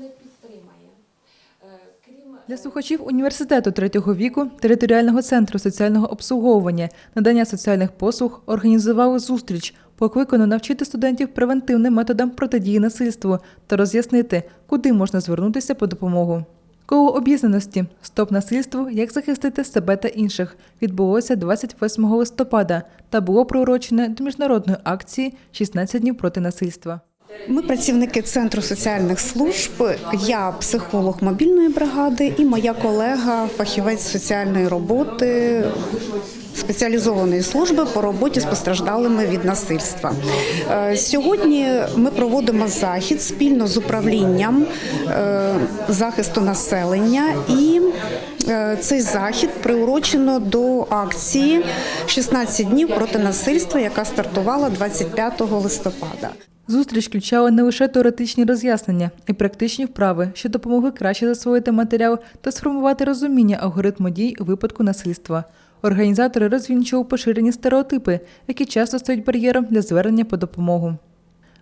не підтримає. Е, Крім Для е, слухачів університету третього віку територіального центру соціального обслуговування надання соціальних послуг організували зустріч, покликану навчити студентів превентивним методам протидії насильству та роз'яснити, куди можна звернутися по допомогу. Коло обізнаності Стоп насильству. Як захистити себе та інших відбулося 28 листопада та було приурочене до міжнародної акції «16 днів проти насильства. Ми працівники центру соціальних служб. Я психолог мобільної бригади і моя колега, фахівець соціальної роботи спеціалізованої служби по роботі з постраждалими від насильства. Е, Сьогодні ми проводимо захід спільно з управлінням е, захисту населення і. е, Цей захід приурочено до акції «16 днів проти насильства, яка стартувала 25 листопада. Зустріч включала не лише теоретичні роз'яснення і практичні вправи, що допомогли краще засвоїти матеріал та сформувати розуміння алгоритму дій у випадку насильства. Організатори розвінчували поширені стереотипи, які часто стають бар'єром для звернення по допомогу.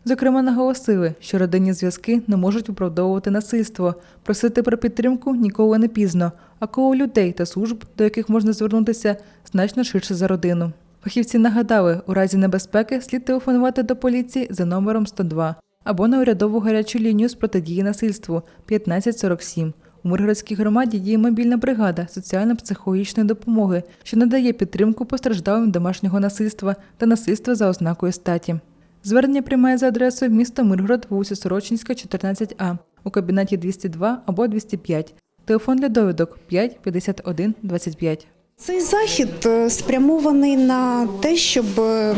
Зокрема, наголосили, що родинні зв'язки не можуть виправдовувати насильство, просити про підтримку ніколи не пізно, а коло людей та служб, до яких можна звернутися, значно ширше за родину. Фахівці нагадали, у разі небезпеки слід телефонувати до поліції за номером 102 або на урядову гарячу лінію з протидії насильству 1547. У Миргородській громаді діє мобільна бригада соціально-психологічної допомоги, що надає підтримку постраждалим домашнього насильства та насильства за ознакою статі. Звернення приймає за адресою місто Миргород, вулиця Сорочинська, 14А, у кабінеті 202 або 205. Телефон для довідок 5 51 25. Цей захід е, спрямований на те, щоб е,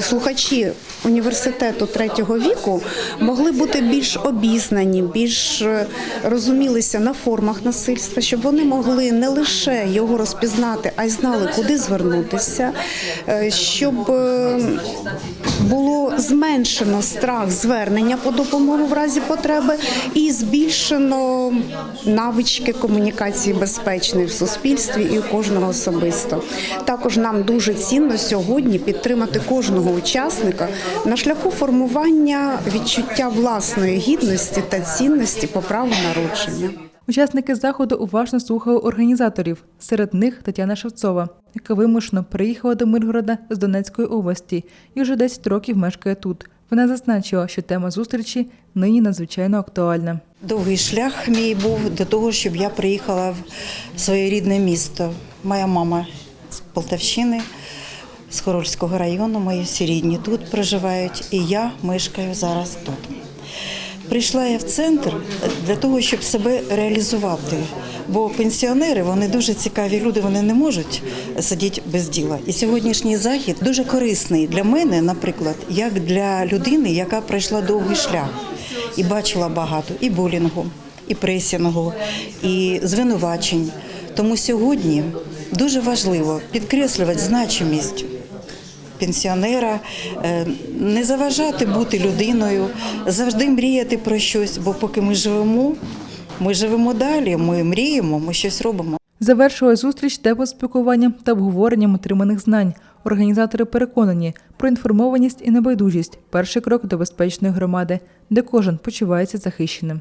слухачі університету третього віку могли бути більш обізнані, більш е, розумілися на формах насильства, щоб вони могли не лише його розпізнати, а й знали, куди звернутися, щоб було зменшено страх звернення по допомогу в разі потреби і збільшено навички комунікації безпечної в суспільстві і у кожного особисто. Також нам дуже цінно сьогодні підтримати кожного учасника на шляху формування відчуття власної гідності та цінності по праву народження. Учасники заходу уважно слухали організаторів. Серед них Тетяна Шевцова, яка вимушено приїхала до Миргорода з Донецької області і вже 10 років мешкає тут. Вона зазначила, що тема зустрічі нині надзвичайно актуальна. Довгий шлях мій був до того, щоб я приїхала в своє рідне місто. Моя мама з Полтавщини, з Хорольського району, мої всі рідні тут проживають, і я мешкаю зараз тут. Прийшла я в центр для того, щоб себе реалізувати. Бо пенсіонери вони дуже цікаві люди, вони не можуть сидіти без діла. І сьогоднішній захід дуже корисний для мене, наприклад, як для людини, яка пройшла довгий шлях і бачила багато і булінгу, і пресінгу, і звинувачень. Тому сьогодні дуже важливо підкреслювати значимість пенсіонера, е, не заважати бути людиною, завжди мріяти про щось, бо поки ми живемо, ми живемо далі, ми мріємо, ми щось робимо. Завершила зустріч теплим спілкуванням та обговоренням отриманих знань. Організатори переконані про інформованість і небайдужість перший крок до безпечної громади, де кожен почувається захищеним.